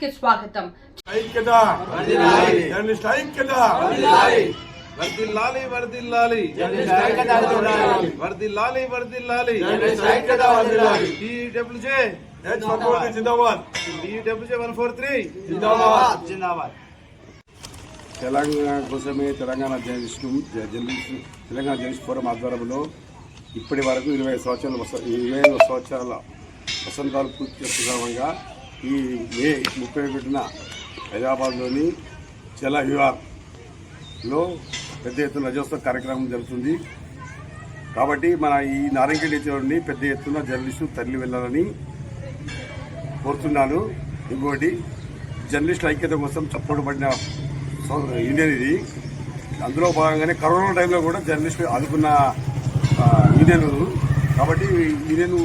న్యూస్కి స్వాగతం. ఐక్యత. జర్నలిస్ట్ ఐక్యత. వర్దిల్లాలి. వర్దిల్లాలి వర్దిల్లాలి. వర్దిల్లాలి. టీడబ్ల్యూజే హెచ్ ఫర్వర్డ్ జిందాబాద్. టీడబ్ల్యూజే వన్ ఫోర్ త్రీ జిందాబాద్. జిందాబాద్. తెలంగాణ కోసమే Telangana journalist journalist Telangana journalist forum ఆధ్వర్యంలో ఇప్పటి వరకు ఇరవై సంవత్సరాల ఇరవై ఐదు సంవత్సరాల వసంతాలు పూర్తి చేసుకున్నామంగా ఈ మే ముప్పై ఒకటిన హైదరాబాద్లోని జల పెద్ద ఎత్తున రజోత్సవ కార్యక్రమం జరుగుతుంది. కాబట్టి మన ఈ నారాయణగిరి చెరువుని పెద్ద ఎత్తున జర్నలిస్టు తరలి వెళ్ళాలని కోరుతున్నాను. ఇంకోటి జర్నలిస్టుల ఐక్యత కోసం చప్పుడు పడిన యూనియన్ ఇది. అందులో భాగంగానే కరోనా టైంలో కూడా జర్నలిస్టులు ఆదుకున్న యూనియన్ కాబట్టి యూనియన్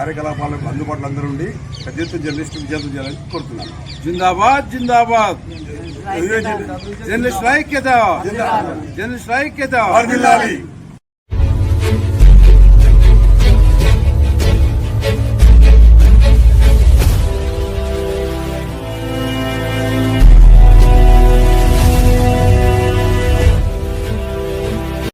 కార్యకలాపాలకు అందుబాటులో అందరూ ఉండి పెద్ద ఎత్తున జర్నలిస్టు విజయం చేయాలని కోరుతున్నాను. జిందాబాద్ జిందాబాద్. జర్నలిస్ట్ ఐక్యత జర్నలిస్ట్ ఐక్యత